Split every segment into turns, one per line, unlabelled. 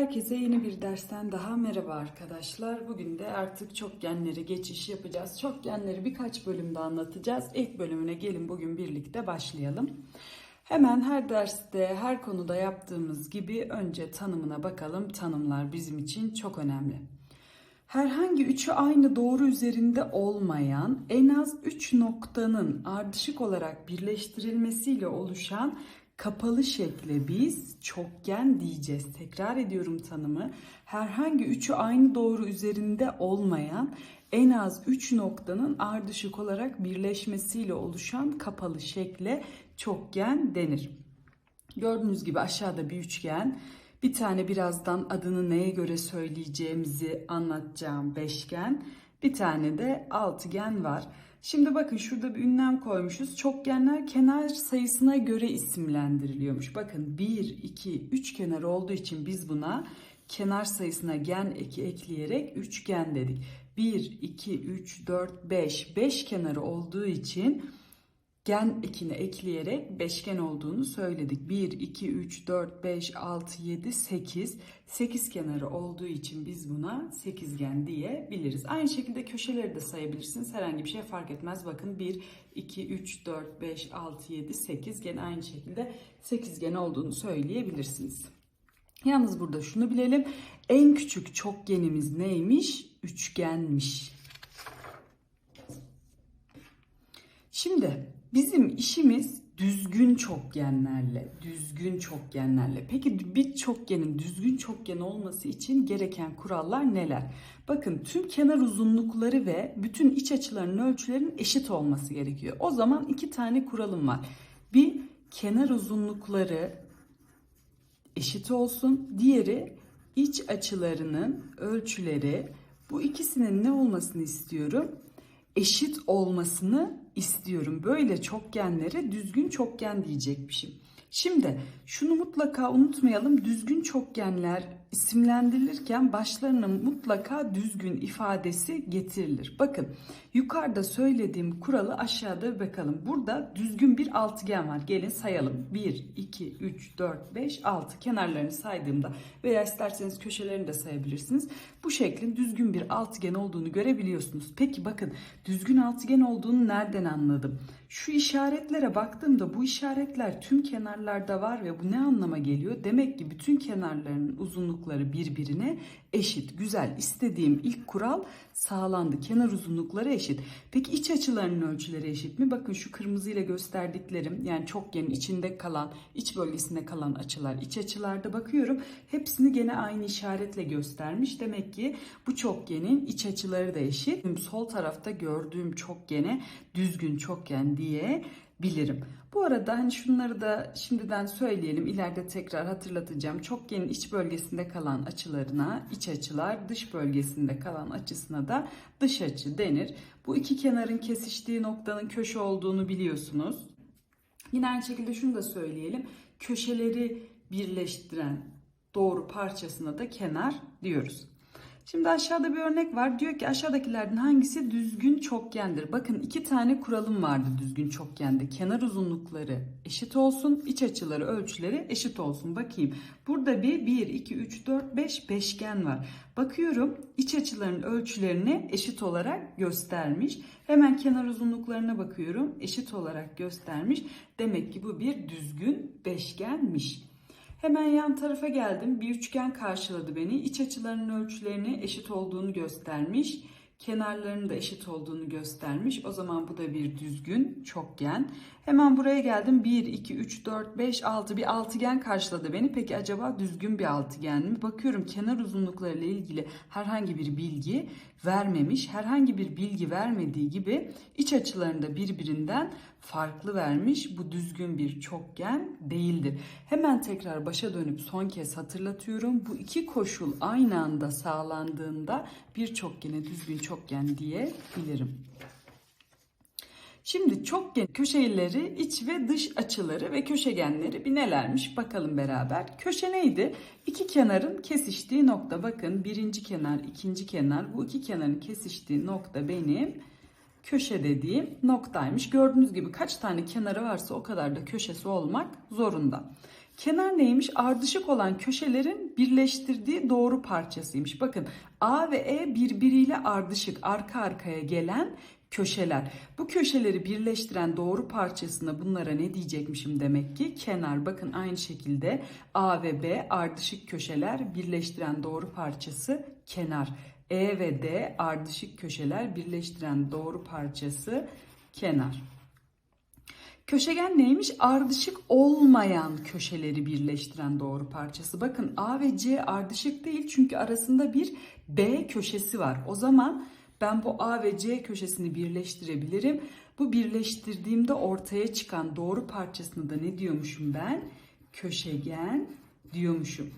Herkese yeni bir dersten daha merhaba arkadaşlar. Bugün de artık çokgenlere geçiş yapacağız. Çokgenleri birkaç bölümde anlatacağız. İlk bölümüne gelin bugün birlikte başlayalım. Hemen her derste, her konuda yaptığımız gibi önce tanımına bakalım. Tanımlar bizim için çok önemli. Herhangi üçü aynı doğru üzerinde olmayan en az 3 noktanın ardışık olarak birleştirilmesiyle oluşan kapalı şekle biz çokgen diyeceğiz. Tekrar ediyorum tanımı. Herhangi üçü aynı doğru üzerinde olmayan en az 3 noktanın ardışık olarak birleşmesiyle oluşan kapalı şekle çokgen denir. Gördüğünüz gibi aşağıda bir üçgen, bir tane birazdan adını neye göre söyleyeceğimizi anlatacağım beşgen, bir tane de altıgen var. Şimdi bakın şurada bir ünlem koymuşuz. Çokgenler kenar sayısına göre isimlendiriliyormuş. Bakın 1, 2, 3 kenar olduğu için biz buna kenar sayısına gen eki ekleyerek üçgen dedik. 1, 2, 3, 4, 5. 5 kenarı olduğu için gen ekini ekleyerek beşgen olduğunu söyledik. 1, 2, 3, 4, 5, 6, 7, 8. 8 kenarı olduğu için biz buna sekizgen diyebiliriz. Aynı şekilde köşeleri de sayabilirsiniz. Herhangi bir şey fark etmez. Bakın 1, 2, 3, 4, 5, 6, 7, 8 gene aynı şekilde sekizgen olduğunu söyleyebilirsiniz. Yalnız burada şunu bilelim. En küçük çokgenimiz neymiş? Üçgenmiş. Şimdi bizim işimiz düzgün çokgenlerle, düzgün çokgenlerle. Peki bir çokgenin düzgün çokgen olması için gereken kurallar neler? Bakın tüm kenar uzunlukları ve bütün iç açılarının ölçülerinin eşit olması gerekiyor. O zaman iki tane kuralım var. Bir kenar uzunlukları eşit olsun. Diğeri iç açılarının ölçüleri. Bu ikisinin ne olmasını istiyorum? Eşit olmasını istiyorum. Böyle çokgenlere düzgün çokgen diyecekmişim. Şimdi şunu mutlaka unutmayalım. Düzgün çokgenler isimlendirilirken başlarına mutlaka düzgün ifadesi getirilir. Bakın yukarıda söylediğim kuralı aşağıda bakalım. Burada düzgün bir altıgen var. Gelin sayalım. 1, 2, 3, 4, 5, 6 kenarlarını saydığımda veya isterseniz köşelerini de sayabilirsiniz. Bu şeklin düzgün bir altıgen olduğunu görebiliyorsunuz. Peki bakın düzgün altıgen olduğunu nereden anladım? Şu işaretlere baktığımda bu işaretler tüm kenarlarda var ve bu ne anlama geliyor? Demek ki bütün kenarların uzunlukları birbirine eşit. Güzel. İstediğim ilk kural sağlandı. Kenar uzunlukları eşit. Peki iç açılarının ölçüleri eşit mi? Bakın şu kırmızıyla gösterdiklerim yani çokgenin içinde kalan, iç bölgesinde kalan açılar. iç açılarda bakıyorum. Hepsini gene aynı işaretle göstermiş. Demek ki bu çokgenin iç açıları da eşit. Sol tarafta gördüğüm çokgene düzgün çokgen diye bilirim. Bu arada hani şunları da şimdiden söyleyelim. İleride tekrar hatırlatacağım. Çokgenin iç bölgesinde kalan açılarına iç açılar, dış bölgesinde kalan açısına da dış açı denir. Bu iki kenarın kesiştiği noktanın köşe olduğunu biliyorsunuz. Yine aynı şekilde şunu da söyleyelim. Köşeleri birleştiren doğru parçasına da kenar diyoruz. Şimdi aşağıda bir örnek var. Diyor ki aşağıdakilerden hangisi düzgün çokgendir? Bakın iki tane kuralım vardı düzgün çokgende. Kenar uzunlukları eşit olsun, iç açıları ölçüleri eşit olsun. Bakayım. Burada bir 1, 2, 3, 4, 5 beşgen var. Bakıyorum iç açıların ölçülerini eşit olarak göstermiş. Hemen kenar uzunluklarına bakıyorum. Eşit olarak göstermiş. Demek ki bu bir düzgün beşgenmiş. Hemen yan tarafa geldim. Bir üçgen karşıladı beni. İç açılarının ölçülerini eşit olduğunu göstermiş. Kenarlarının da eşit olduğunu göstermiş. O zaman bu da bir düzgün çokgen. Hemen buraya geldim. 1, 2, 3, 4, 5, 6 bir altıgen karşıladı beni. Peki acaba düzgün bir altıgen mi? Bakıyorum kenar uzunlukları ile ilgili herhangi bir bilgi vermemiş. Herhangi bir bilgi vermediği gibi iç açılarında birbirinden farklı vermiş. Bu düzgün bir çokgen değildir. Hemen tekrar başa dönüp son kez hatırlatıyorum. Bu iki koşul aynı anda sağlandığında bir çokgene düzgün çokgen diyebilirim. Şimdi çokgen köşeleri, iç ve dış açıları ve köşegenleri bir nelermiş bakalım beraber. Köşe neydi? İki kenarın kesiştiği nokta. Bakın birinci kenar, ikinci kenar. Bu iki kenarın kesiştiği nokta benim köşe dediğim noktaymış. Gördüğünüz gibi kaç tane kenarı varsa o kadar da köşesi olmak zorunda. Kenar neymiş? Ardışık olan köşelerin birleştirdiği doğru parçasıymış. Bakın A ve E birbiriyle ardışık, arka arkaya gelen köşeler. Bu köşeleri birleştiren doğru parçasına bunlara ne diyecekmişim demek ki? Kenar. Bakın aynı şekilde A ve B ardışık köşeler birleştiren doğru parçası kenar. E ve D ardışık köşeler birleştiren doğru parçası kenar. Köşegen neymiş? Ardışık olmayan köşeleri birleştiren doğru parçası. Bakın A ve C ardışık değil çünkü arasında bir B köşesi var. O zaman ben bu A ve C köşesini birleştirebilirim. Bu birleştirdiğimde ortaya çıkan doğru parçasını da ne diyormuşum ben? Köşegen diyormuşum.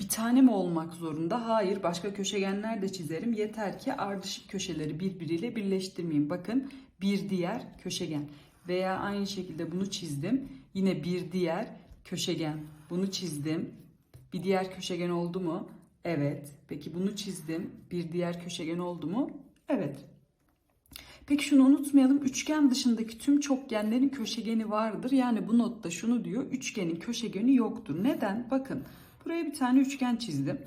Bir tane mi olmak zorunda? Hayır. Başka köşegenler de çizerim. Yeter ki ardışık köşeleri birbiriyle birleştirmeyeyim. Bakın bir diğer köşegen. Veya aynı şekilde bunu çizdim. Yine bir diğer köşegen. Bunu çizdim. Bir diğer köşegen oldu mu? Evet. Peki bunu çizdim. Bir diğer köşegen oldu mu? Evet. Peki şunu unutmayalım. Üçgen dışındaki tüm çokgenlerin köşegeni vardır. Yani bu notta şunu diyor. Üçgenin köşegeni yoktur. Neden? Bakın. Buraya bir tane üçgen çizdim.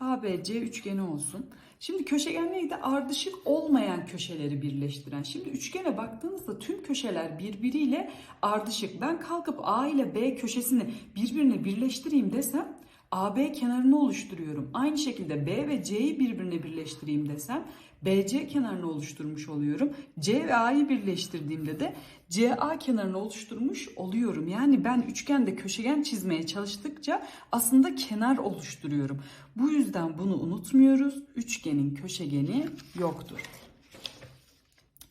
ABC üçgeni olsun. Şimdi köşegen neydi? Ardışık olmayan köşeleri birleştiren. Şimdi üçgene baktığınızda tüm köşeler birbiriyle ardışık. Ben kalkıp A ile B köşesini birbirine birleştireyim desem AB kenarını oluşturuyorum. Aynı şekilde B ve C'yi birbirine birleştireyim desem BC kenarını oluşturmuş oluyorum. C ve A'yı birleştirdiğimde de CA kenarını oluşturmuş oluyorum. Yani ben üçgende köşegen çizmeye çalıştıkça aslında kenar oluşturuyorum. Bu yüzden bunu unutmuyoruz. Üçgenin köşegeni yoktur.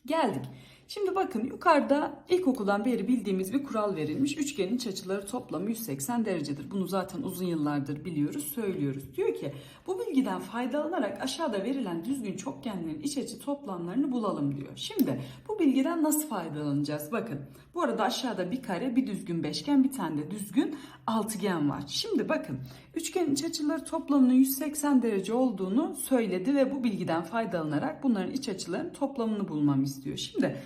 Geldik. Şimdi bakın yukarıda ilkokuldan beri bildiğimiz bir kural verilmiş. Üçgenin iç açıları toplamı 180 derecedir. Bunu zaten uzun yıllardır biliyoruz, söylüyoruz. Diyor ki bu bilgiden faydalanarak aşağıda verilen düzgün çokgenlerin iç açı toplamlarını bulalım diyor. Şimdi bu bilgiden nasıl faydalanacağız? Bakın bu arada aşağıda bir kare, bir düzgün beşgen, bir tane de düzgün altıgen var. Şimdi bakın üçgenin iç açıları toplamının 180 derece olduğunu söyledi ve bu bilgiden faydalanarak bunların iç açılarının toplamını bulmamı istiyor. Şimdi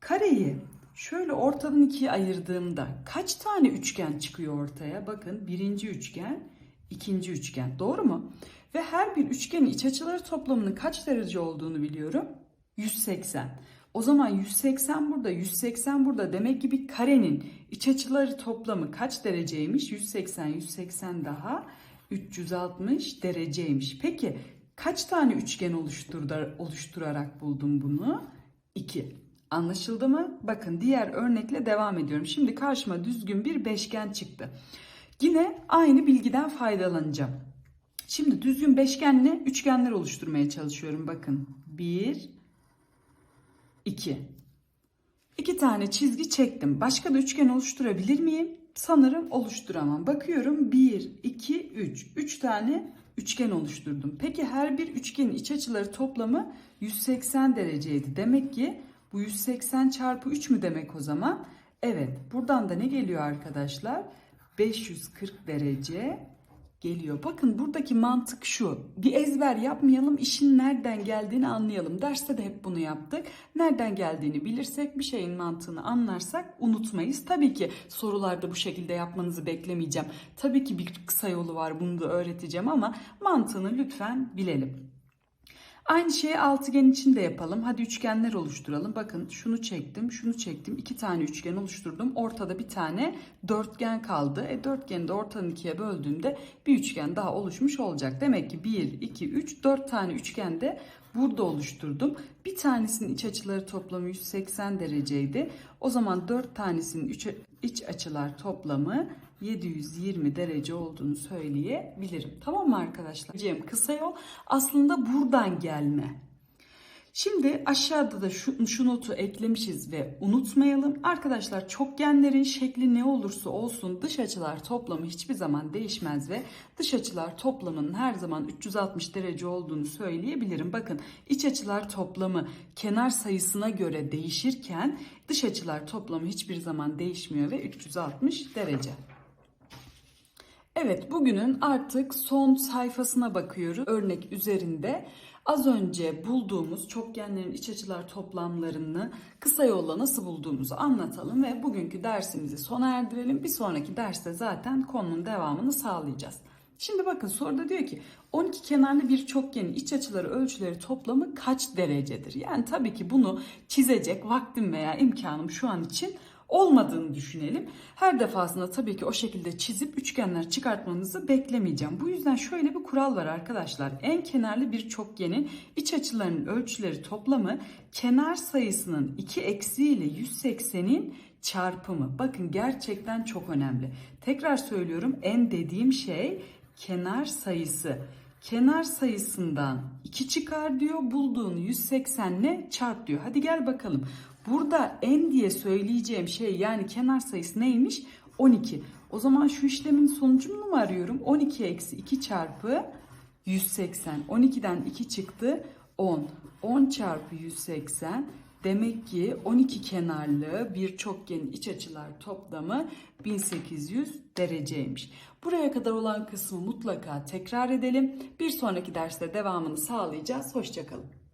kareyi şöyle ortadan ikiye ayırdığımda kaç tane üçgen çıkıyor ortaya? Bakın birinci üçgen, ikinci üçgen. Doğru mu? Ve her bir üçgenin iç açıları toplamının kaç derece olduğunu biliyorum. 180. O zaman 180 burada, 180 burada. Demek ki bir karenin iç açıları toplamı kaç dereceymiş? 180, 180 daha 360 dereceymiş. Peki kaç tane üçgen oluşturarak buldum bunu? 2. Anlaşıldı mı? Bakın diğer örnekle devam ediyorum. Şimdi karşıma düzgün bir beşgen çıktı. Yine aynı bilgiden faydalanacağım. Şimdi düzgün beşgenle üçgenler oluşturmaya çalışıyorum. Bakın 1, 2. İki tane çizgi çektim. Başka da üçgen oluşturabilir miyim? Sanırım oluşturamam. Bakıyorum 1, 2, 3. 3 tane üçgen oluşturdum. Peki her bir üçgenin iç açıları toplamı 180 dereceydi. Demek ki bu 180 çarpı 3 mü demek o zaman? Evet. Buradan da ne geliyor arkadaşlar? 540 derece geliyor. Bakın buradaki mantık şu. Bir ezber yapmayalım, işin nereden geldiğini anlayalım. Derste de hep bunu yaptık. Nereden geldiğini bilirsek, bir şeyin mantığını anlarsak unutmayız. Tabii ki sorularda bu şekilde yapmanızı beklemeyeceğim. Tabii ki bir kısa yolu var, bunu da öğreteceğim ama mantığını lütfen bilelim. Aynı şeyi altıgen için de yapalım. Hadi üçgenler oluşturalım. Bakın şunu çektim, şunu çektim. İki tane üçgen oluşturdum. Ortada bir tane dörtgen kaldı. E dörtgeni de ortadan ikiye böldüğümde bir üçgen daha oluşmuş olacak. Demek ki 1, 2, 3, 4 tane üçgen de burada oluşturdum. Bir tanesinin iç açıları toplamı 180 dereceydi. O zaman 4 tanesinin iç, açılar toplamı 720 derece olduğunu söyleyebilirim. Tamam mı arkadaşlar? Cem kısa yol aslında buradan gelme. Şimdi aşağıda da şu, şu notu eklemişiz ve unutmayalım. Arkadaşlar çokgenlerin şekli ne olursa olsun dış açılar toplamı hiçbir zaman değişmez ve dış açılar toplamının her zaman 360 derece olduğunu söyleyebilirim. Bakın iç açılar toplamı kenar sayısına göre değişirken dış açılar toplamı hiçbir zaman değişmiyor ve 360 derece. Evet bugünün artık son sayfasına bakıyoruz örnek üzerinde. Az önce bulduğumuz çokgenlerin iç açılar toplamlarını kısa yolla nasıl bulduğumuzu anlatalım ve bugünkü dersimizi sona erdirelim. Bir sonraki derste zaten konunun devamını sağlayacağız. Şimdi bakın soruda diyor ki 12 kenarlı bir çokgenin iç açıları ölçüleri toplamı kaç derecedir? Yani tabii ki bunu çizecek vaktim veya imkanım şu an için olmadığını düşünelim. Her defasında tabii ki o şekilde çizip üçgenler çıkartmanızı beklemeyeceğim. Bu yüzden şöyle bir kural var arkadaşlar. En kenarlı bir çokgenin iç açılarının ölçüleri toplamı kenar sayısının 2 eksiğiyle 180'in çarpımı. Bakın gerçekten çok önemli. Tekrar söylüyorum en dediğim şey kenar sayısı. Kenar sayısından 2 çıkar diyor. Bulduğunu 180 ile çarp diyor. Hadi gel bakalım. Burada en diye söyleyeceğim şey yani kenar sayısı neymiş? 12. O zaman şu işlemin sonucunu mu arıyorum? 12 eksi 2 çarpı 180. 12'den 2 çıktı. 10. 10 çarpı 180 Demek ki 12 kenarlı bir çokgenin iç açılar toplamı 1800 dereceymiş. Buraya kadar olan kısmı mutlaka tekrar edelim. Bir sonraki derste devamını sağlayacağız. Hoşçakalın.